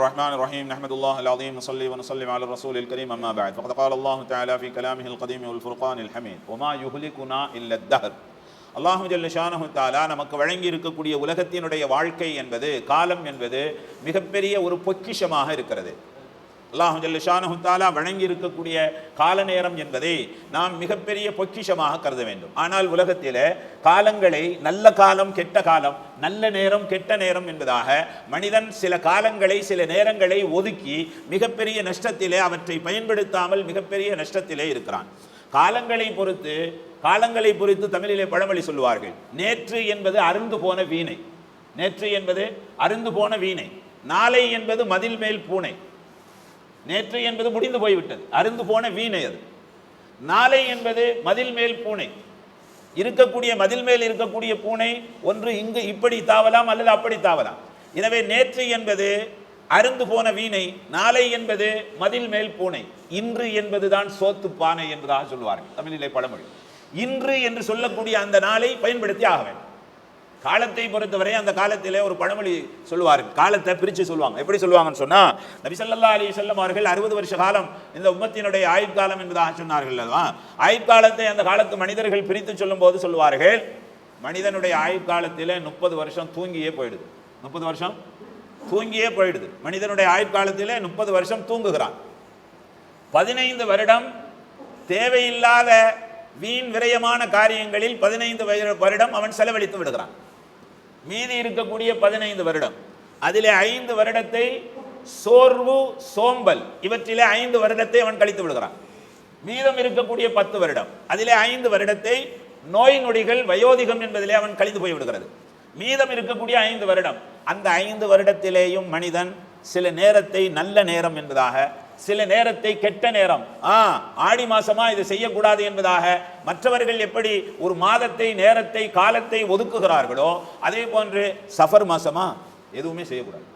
الرحمن الرحيم نحمد الله العظيم نصلي ونسلم على الرسول الكريم أما بعد فقد قال الله تعالى في كلامه القديم والفرقان الحميد وما يهلكنا إلا الدهر அல்லாஹு ஜல்ல ஷானஹு தாலா நமக்கு வழங்கி இருக்கக்கூடிய உலகத்தினுடைய வாழ்க்கை என்பது காலம் என்பது மிகப்பெரிய ஒரு பொக்கிஷமாக இருக்கிறது அல்லாஹு ஜல்ல தாலா வழங்கி இருக்கக்கூடிய கால நேரம் என்பதை நாம் மிகப்பெரிய பொக்கிஷமாக கருத வேண்டும். ஆனால் உலகத்தில் காலங்களை நல்ல காலம் கெட்ட காலம் நல்ல நேரம் கெட்ட நேரம் என்பதாக மனிதன் சில காலங்களை சில நேரங்களை ஒதுக்கி மிகப்பெரிய நஷ்டத்திலே அவற்றை பயன்படுத்தாமல் மிகப்பெரிய நஷ்டத்திலே இருக்கிறான். காலங்களை பொறுத்து காலங்களை பொறுத்து தமிழிலே பழமொழி சொல்லுவார்கள். நேற்று என்பது அருந்து போன வீணை. நேற்று என்பது அருந்து போன வீணை. நாளை என்பது மதில் மேல் பூனை. நேற்று என்பது முடிந்து போய்விட்டது. அருந்து போன வீணை அது. நாளை என்பது மதில் மேல் பூனை. இருக்கக்கூடிய மதில் மேல் இருக்கக்கூடிய பூனை ஒன்று இங்கு இப்படி தாவலாம் அல்லது அப்படி தாவலாம். எனவே நேற்று என்பது அருந்து போன வீணை நாளை என்பது மதில் மேல் பூனை. இன்று என்பதுதான் சோத்து பானை என்பதாக சொல்வார்கள் தமிழிலே பழமொழி. இன்று என்று சொல்லக்கூடிய அந்த நாளை பயன்படுத்தி ஆக வேண்டும். காலத்தை பொறுத்தவரை அந்த காலத்திலே ஒரு பழமொழி சொல்லுவார். காலத்தை பிரித்து சொல்லுவாங்க. எப்படி சொல்லுவாங்கன்னு சொன்னால் நபி அலி அலைஹி அவர்கள் அறுபது வருஷ காலம் இந்த உம்மத்தினுடைய ஆயுட்காலம் என்பதாக சொன்னார்கள் அல்லவா? ஆயுட்காலத்தை அந்த காலத்து மனிதர்கள் பிரித்து சொல்லும்போது சொல்லுவார்கள் மனிதனுடைய ஆயுட்காலத்திலே முப்பது வருஷம் தூங்கியே போயிடுது. முப்பது வருஷம் தூங்கியே போயிடுது. மனிதனுடைய ஆயுட்காலத்திலே முப்பது வருஷம் தூங்குகிறான். பதினைந்து வருடம் தேவையில்லாத வீண் விரயமான காரியங்களில் பதினைந்து வருடம் அவன் செலவழித்து விடுகிறான். மீதி இருக்கக்கூடிய பதினைந்து வருடம். அதிலே ஐந்து வருடத்தை சோர்வு சோம்பல் இவற்றிலே ஐந்து வருடத்தை அவன் கழித்து விடுகிறான். மீதம் இருக்கக்கூடிய பத்து வருடம். அதிலே ஐந்து வருடத்தை நோய் நொடிகள் வயோதிகம் என்பதிலே அவன் கழித்து போய் விடுகிறது. மீதம் இருக்கக்கூடிய ஐந்து வருடம். அந்த ஐந்து வருடத்திலேயும் மனிதன் சில நேரத்தை நல்ல நேரம் என்பதாக சில நேரத்தை கெட்ட நேரம். ஆ ஆடி மாசமா இதை செய்யக்கூடாது என்பதாக மற்றவர்கள் எப்படி ஒரு மாதத்தை நேரத்தை காலத்தை ஒதுக்குகிறார்களோ அதே போன்று சஃபர் மாசமா எதுவுமே செய்யக்கூடாது.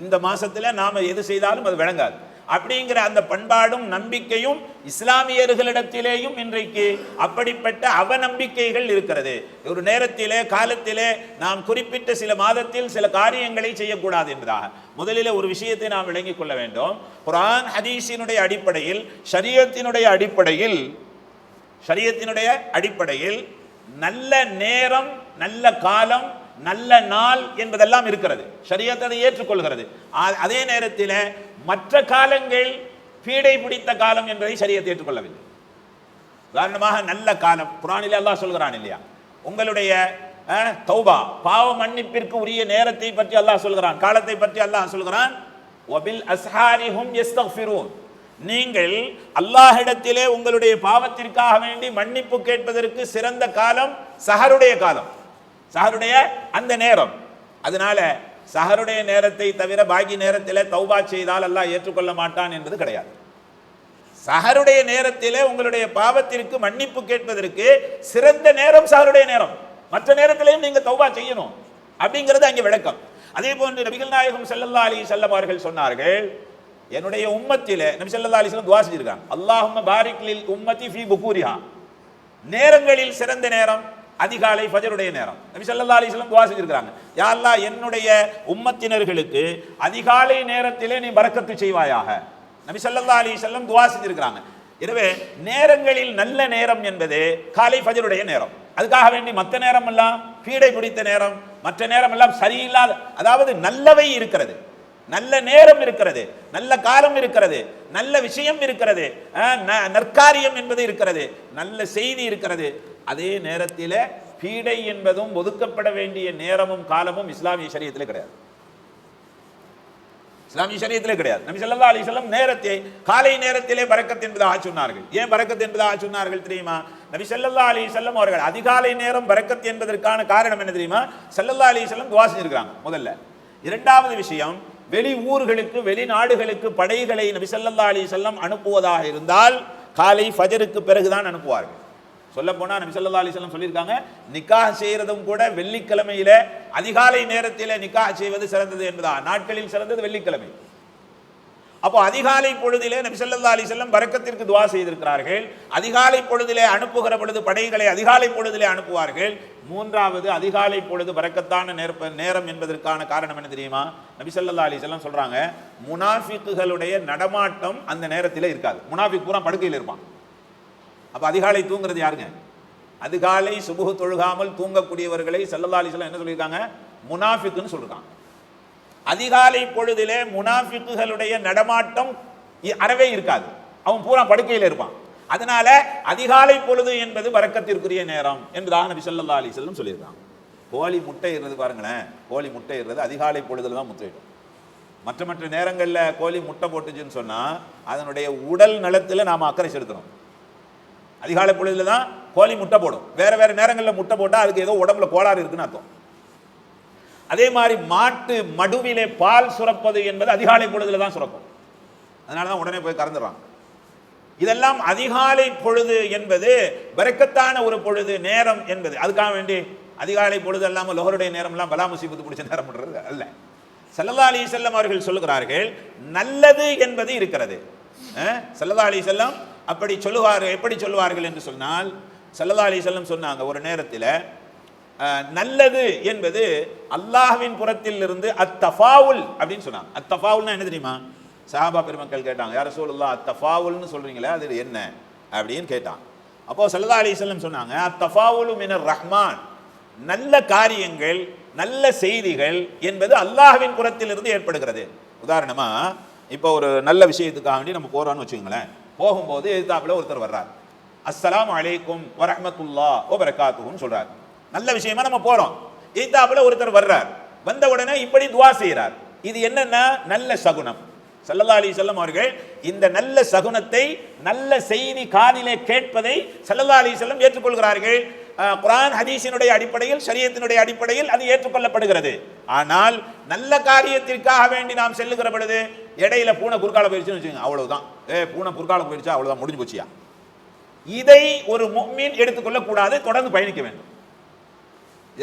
இந்த மாசத்துல நாம எது செய்தாலும் அது விளங்காது. அப்படிங்கிற அந்த பண்பாடும் நம்பிக்கையும் இஸ்லாமியர்களிடத்திலேயும் இன்றைக்கு அப்படிப்பட்ட அவநம்பிக்கைகள் இருக்கிறது. ஒரு நேரத்திலே காலத்திலே நாம் குறிப்பிட்ட சில மாதத்தில் சில காரியங்களை செய்யக்கூடாது என்பதாக. முதலில் ஒரு விஷயத்தை நாம் விளங்கிக் கொள்ள வேண்டும். குரான் ஹதீஸினுடைய அடிப்படையில் சரியத்தினுடைய அடிப்படையில் சரியத்தினுடைய அடிப்படையில் நல்ல நேரம் நல்ல காலம் நல்ல நாள் என்பதெல்லாம் இருக்கிறது. சரியத்தை அதை ஏற்றுக்கொள்கிறது. அதே நேரத்தில் மற்ற காலங்கள் பீடை பிடித்த காலம் என்பதை ஷரியத் ஏற்றுக்கொள்ளவில்லை. உதாரணமாக நல்ல காலம் குரானில் அல்லாஹ் சொல்கிறான் இல்லையா? உங்களுடைய தௌபா பாவ மன்னிப்பிற்கு உரிய நேரத்தை பற்றி அல்லாஹ் சொல்கிறான் காலத்தை பற்றி அல்லாஹ் சொல்கிறான் வபில் அஸ்ஹாரிஹும் யஸ்தக்ஃபிரூன் நீங்கள் அல்லாஹிடத்திலே உங்களுடைய பாவத்திற்காக வேண்டி மன்னிப்பு கேட்பதற்கு சிறந்த காலம் சஹருடைய காலம். சஹருடைய அந்த நேரம். அதனால சஹருடைய நேரத்தை தவிர பாக்கி நேரத்தில் தௌபா செய்தால் அல்லாஹ் ஏற்றுக்கொள்ள மாட்டான் என்பது கிடையாது. சஹருடைய நேரத்திலே உங்களுடைய பாவத்திற்கு மன்னிப்பு கேட்பதற்கு சிறந்த நேரம் சஹருடைய நேரம். மற்ற நேரத்திலையும் நீங்க தௌபா செய்யணும். அப்படிங்கிறது அங்கே விளக்கம். அதே போன்று நபிகள் நாயகம் செல்லல்லா அலி வஸல்லம் அவர்கள் சொன்னார்கள் என்னுடைய உம்மத்திலே நபி செல்லல்லா அலிஸ்லாம் துவா செஞ்சிருக்காங்க. அல்லாஹும் பாரிக்லில் உம்மத்தி உம்மதி புகூரிஹா. நேரங்களில் சிறந்த நேரம் அதிகாலை ஃபஜருடைய நேரம். நபி சல்லா அலைஹி துவா செஞ்சிருக்கிறாங்க. யாரெல்லாம் என்னுடைய உம்மத்தினர்களுக்கு அதிகாலை நேரத்திலே நீ பறக்கத்து செய்வாயாக. நபி சல்லா அலைஹி வஸல்லம் துஆ எனவே நேரங்களில் நல்ல நேரம் என்பது காலை ஃபஜருடைய நேரம். அதுக்காக வேண்டி மற்ற நேரம் எல்லாம் பீடை பிடித்த நேரம் மற்ற நேரம் எல்லாம் சரியில்லாத அதாவது நல்லவை இருக்கிறது. நல்ல நேரம் இருக்கிறது நல்ல காலம் இருக்கிறது நல்ல விஷயம் இருக்கிறது ந- நற்காரியம் என்பது இருக்கிறது நல்ல செய்தி இருக்கிறது அதே நேரத்தில் பீடை என்பதும் ஒதுக்கப்பட வேண்டிய நேரமும் காலமும் இஸ்லாமிய சரியத்தில் கிடையாது. இஸ்லாமிய சரியத்திலே கிடையாது. நபி சொல்லா அலி சொல்லம் நேரத்தை காலை நேரத்திலே பறக்கத் என்பதாக சொன்னார்கள். ஏன் பறக்கத் என்பதாக சொன்னார்கள் தெரியுமா? நபி ஸல்லல்லாஹு அலி சொல்லம் அவர்கள் அதிகாலை நேரம் பறக்கத் என்பதற்கான காரணம் என்ன தெரியுமா? சல்லல்லா அலி சொல்லம் துவா செஞ்சிருக்கிறாங்க முதல்ல. இரண்டாவது விஷயம் வெளி ஊர்களுக்கு வெளிநாடுகளுக்கு படைகளை நபி ஸல்லல்லாஹு அலி சொல்லம் அனுப்புவதாக இருந்தால் காலை ஃபஜருக்கு பிறகுதான் அனுப்புவார்கள். சொல்ல போனா நபி ஸல்லல்லாஹு அலைஹி சொல்லியிருக்காங்க நிக்காக செய்யறதும் கூட வெள்ளிக்கிழமையில அதிகாலை நேரத்தில் நிக்காக செய்வது சிறந்தது என்பதா? நாட்களில் சிறந்தது வெள்ளிக்கிழமை. அப்போ அதிகாலை பொழுதிலே நபி ஸல்லல்லாஹு அலைஹி வஸல்லம் துவா செய்திருக்கிறார்கள். அதிகாலை பொழுதிலே அனுப்புகிற பொழுது படைகளை அதிகாலை பொழுதிலே அனுப்புவார்கள். மூன்றாவது அதிகாலை பொழுது வரக்கத்தான நேர நேரம் என்பதற்கான காரணம் என்ன தெரியுமா? நபி ஸல்லல்லாஹு அலைஹி வஸல்லம் சொல்றாங்க முனாஃபிக்குகளுடைய நடமாட்டம் அந்த நேரத்தில் இருக்காது. முனாஃபிக் பூரா படுக்கையில் இருப்பான். அப்போ அதிகாலை தூங்குறது யாருங்க? அதிகாலை சுபுகு தொழுகாமல் தூங்கக்கூடியவர்களை ஸல்லல்லாஹு என்ன சொல்லியிருக்காங்க? முனாஃபிக்குன்னு சொல்லியிருக்காங்க அதிகாலை பொழுதிலே முனாஃபிக்குகளுடைய நடமாட்டம் இ- அறவே இருக்காது. அவன் பூரா படுக்கையில் இருப்பான். அதனால அதிகாலை பொழுது என்பது வரக்கத்திற்குரிய நேரம் என்பதாக நபி சொல்லா அலி வஸல்லம் சொல்லியிருக்காங்க. கோழி முட்டை இடுறது பாருங்களேன். கோழி முட்டை இடுறது அதிகாலை பொழுதுல தான் முட்டையிடும் மற்ற மற்ற நேரங்களில் கோழி முட்டை போட்டுச்சுன்னு சொன்னால் அதனுடைய உடல் நலத்தில் நாம அக்கறை செலுத்தணும். அதிகாலை பொழுதுல தான் கோழி முட்டை போடும். வேற வேற நேரங்களில் முட்டை போட்டால் அதுக்கு ஏதோ உடம்புல கோளாறு இருக்குன்னு அர்த்தம். அதே மாதிரி மாட்டு மடுவிலே பால் சுரப்பது என்பது அதிகாலை பொழுதுல தான் சுரக்கும். அதனால தான் உடனே போய் கறந்துடுறாங்க இதெல்லாம் அதிகாலை பொழுது என்பது வரக்கத்தான ஒரு பொழுது நேரம் என்பது. அதுக்காக வேண்டி அதிகாலை பொழுது அல்லாமல் லோகருடைய நேரம்லாம் எல்லாம் பலா பிடிச்ச நேரம்ன்றது அல்ல. சல்லல்லா அலி செல்லம் அவர்கள் சொல்லுகிறார்கள் நல்லது என்பது இருக்கிறது. அஹ், அலி செல்லம் அப்படி சொல்லுவார் எப்படி சொல்லுவார்கள் என்று சொன்னால் சல்லதா அலி செல்லம் சொன்னாங்க ஒரு நேரத்தில் நல்லது என்பது அல்லாஹ்வின் புறத்தில் இருந்து அத்தஃபாவுல் அப்படின்னு சொன்னாங்க. அத்தஃபாவுல்னா என்ன தெரியுமா? சஹாபா பெருமக்கள் கேட்டாங்க யார சூழல்லா அத்தஃபாவுல்னு சொல்கிறீங்களே அது என்ன? அப்படின்னு கேட்டான் அப்போது சல்லதா அலி செல்லம் சொன்னாங்க அத்தஃபாவுலு மினர் ரஹ்மான். நல்ல காரியங்கள் நல்ல செய்திகள் என்பது அல்லாஹ்வின் புறத்திலிருந்து ஏற்படுகிறது. உதாரணமாக இப்போ ஒரு நல்ல விஷயத்துக்காக வேண்டி நம்ம போகிறோன்னு வச்சுக்கோங்களேன். போகும்போது எதிர்த்தாப்புல ஒருத்தர் வர்றார். அஸ்லாம் அலைக்கும் வரமத்துல்லா ஓ சொல்றார். நல்ல விஷயமா நம்ம போறோம். எதிர்த்தாப்புல ஒருத்தர் வர்றார். வந்த உடனே இப்படி துவா செய்கிறார் இது என்னன்னா நல்ல சகுனம். சல்லல்லா அலி சொல்லம் அவர்கள் இந்த நல்ல சகுனத்தை நல்ல செய்தி காதிலே கேட்பதை சல்லல்லா அலி சொல்லம் ஏற்றுக்கொள்கிறார்கள். குரான் ஹதீஸினுடைய அடிப்படையில் சரியத்தினுடைய அடிப்படையில் அது ஏற்றுக்கொள்ளப்படுகிறது. ஆனால் நல்ல காரியத்திற்காக வேண்டி நாம் செல்லுகிற பொழுது இடையில பூனை குறுக்கால போயிடுச்சுன்னு வச்சுக்கோங்க அவ்வளவுதான். ஏ பூனை பொற்காலம் போயிடுச்சா அவ்வளவுதான் முடிஞ்சு போச்சியா? இதை ஒரு மீன் எடுத்துக்கொள்ளக்கூடாது தொடர்ந்து பயணிக்க வேண்டும்.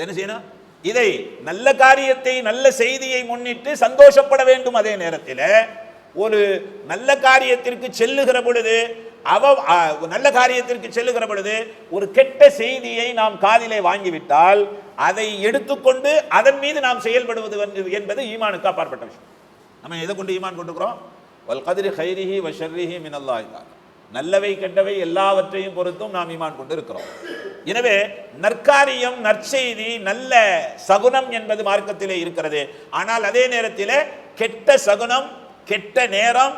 என்ன செய்யணும்? இதை நல்ல காரியத்தை நல்ல செய்தியை முன்னிட்டு சந்தோஷப்பட வேண்டும் அதே நேரத்தில். ஒரு நல்ல காரியத்திற்கு செல்லுகிற பொழுது அவ நல்ல காரியத்திற்கு செல்லுகிற பொழுது ஒரு கெட்ட செய்தியை நாம் காதிலே வாங்கிவிட்டால் அதை எடுத்துக்கொண்டு அதன் மீது நாம் செயல்படுவது என்பது ஈமானுக்கு அப்பாற்பட்ட விஷயம். நம்ம எதை கொண்டு ஈமான் கொண்டிருக்கிறோம் வல் கதிரி ஹைரிஹி வ ஷர்ரிஹி மினல்லாஹி நல்லவை கெட்டவை எல்லாவற்றையும் பொறுத்தும் நாம் ஈமான் கொண்டு இருக்கிறோம் எனவே நற்காரியம் நற்செய்தி நல்ல சகுனம் என்பது மார்க்கத்திலே இருக்கிறது. ஆனால் அதே நேரத்தில் கெட்ட சகுனம் கெட்ட நேரம்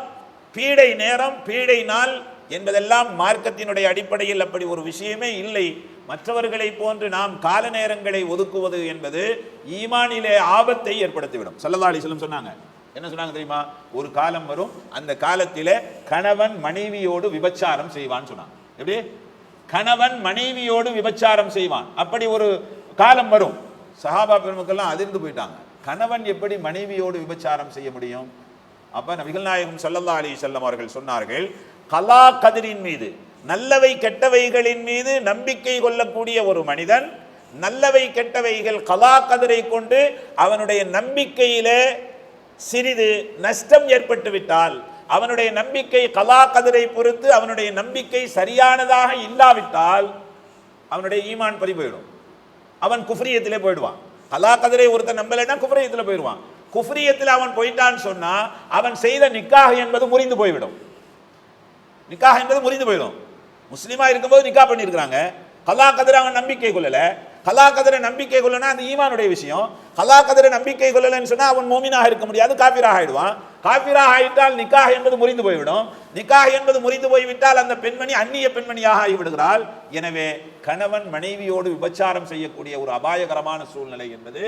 பீடை நேரம் பீடை நாள் என்பதெல்லாம் மார்க்கத்தினுடைய அடிப்படையில் அப்படி ஒரு விஷயமே இல்லை. மற்றவர்களை போன்று நாம் கால நேரங்களை ஒதுக்குவது என்பது ஈமானிலே ஆபத்தை ஏற்படுத்திவிடும். சல்லல்லா அலிஸ்லம் சொன்னாங்க. என்ன சொன்னாங்க தெரியுமா? ஒரு காலம் வரும் அந்த காலத்தில் கணவன் மனைவியோடு விபச்சாரம் செய்வான்னு சொன்னாங்க. எப்படி? கணவன் மனைவியோடு விபச்சாரம் செய்வான். அப்படி ஒரு காலம் வரும். சஹாபா பெருமக்கள்லாம் அதிர்ந்து போயிட்டாங்க. கணவன் எப்படி மனைவியோடு விபச்சாரம் செய்ய முடியும்? அப்ப நபிகள் நாயகம் சல்லல்லா அலி செல்லம் அவர்கள் சொன்னார்கள் கலா கதிரின் மீது நல்லவை கெட்டவைகளின் மீது நம்பிக்கை கொள்ளக்கூடிய ஒரு மனிதன் நல்லவை கெட்டவைகள் கலா கதிரை கொண்டு அவனுடைய நம்பிக்கையிலே சிறிது நஷ்டம் ஏற்பட்டுவிட்டால் அவனுடைய நம்பிக்கை கலா கதிரை பொறுத்து அவனுடைய நம்பிக்கை சரியானதாக இல்லாவிட்டால் அவனுடைய ஈமான் பறி போயிடும் அவன் குஃப்ரியத்திலே போயிடுவான். கலா கதிரை ஒருத்தன் நம்பலைன்னா குஃப்ரியத்தில் போயிடுவான். குஃப்ரியத்தில் அவன் போயிட்டான்னு சொன்னால் அவன் செய்த நிக்காக என்பது முறிந்து போய்விடும். நிக்காக என்பது முறிந்து போயிடும். முஸ்லீமாக இருக்கும்போது நிக்கா பண்ணியிருக்கிறாங்க. கலா கதிரை அவன் நம்பிக்கை கொள்ளலை. கலா கதிர நம்பிக்கை கொள்ளனா அந்த ஈமானுடைய விஷயம். கலா கதிர நம்பிக்கை கொள்ளலன்னு சொன்னா அவன் மோமினாக இருக்க முடியாது காபிராக ஆயிடுவான். காபிராக ஆயிட்டால் நிக்காக என்பது முறிந்து போய்விடும். நிக்காக என்பது முறிந்து போய்விட்டால் அந்த பெண்மணி அந்நிய பெண்மணியாக ஆகிவிடுகிறாள். எனவே கணவன் மனைவியோடு விபச்சாரம் செய்யக்கூடிய ஒரு அபாயகரமான சூழ்நிலை என்பது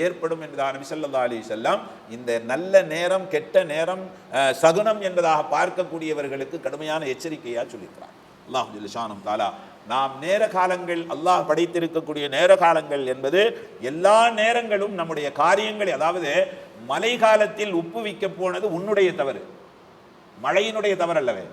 ஏற்படும் என்பதாக நபி ஸல்லல்லாஹு அலைஹி இந்த நல்ல நேரம் கெட்ட நேரம் அஹ், சகுனம் என்பதாக பார்க்கக்கூடியவர்களுக்கு கடுமையான எச்சரிக்கையாக சொல்லியிருக்கிறார். அல்லாஹு ஜில்ஷானும் தாலா நாம் நேர காலங்கள் அல்லாஹ் படைத்திருக்கக்கூடிய நேர காலங்கள் என்பது எல்லா நேரங்களும் நம்முடைய காரியங்களை அதாவது மழை காலத்தில் உப்பு விற்க போனது உன்னுடைய தவறு. மழையினுடைய தவறல்லவே.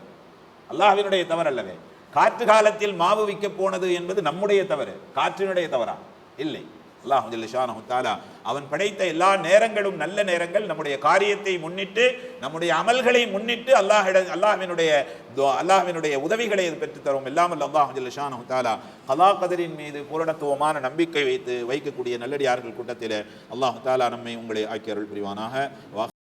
அல்லாஹ்வினுடைய தவறல்லவே. காற்று காலத்தில் மாவு விற்க போனது என்பது நம்முடைய தவறு. காற்றினுடைய தவறா? இல்லை. அல்லாஹ் ஜல்லிஷானஹு தாலா அவன் படைத்த எல்லா நேரங்களும் நல்ல நேரங்கள் நம்முடைய காரியத்தை முன்னிட்டு நம்முடைய அமல்களை முன்னிட்டு அல்லாஹிட அல்லாஹினுடைய அல்லாஹினுடைய உதவிகளை பெற்று தரும். இல்லாமல் அல்லாஹ் ஜல்லிஷானஹு தாலா கலா கதரின் மீது பூரணத்துவமான நம்பிக்கை வைத்து வைக்கக்கூடிய நல்லடியார்கள் கூட்டத்தில் அல்லாஹ் தாலா நம்மை உங்களை ஆக்கியருள் புரிவானாக.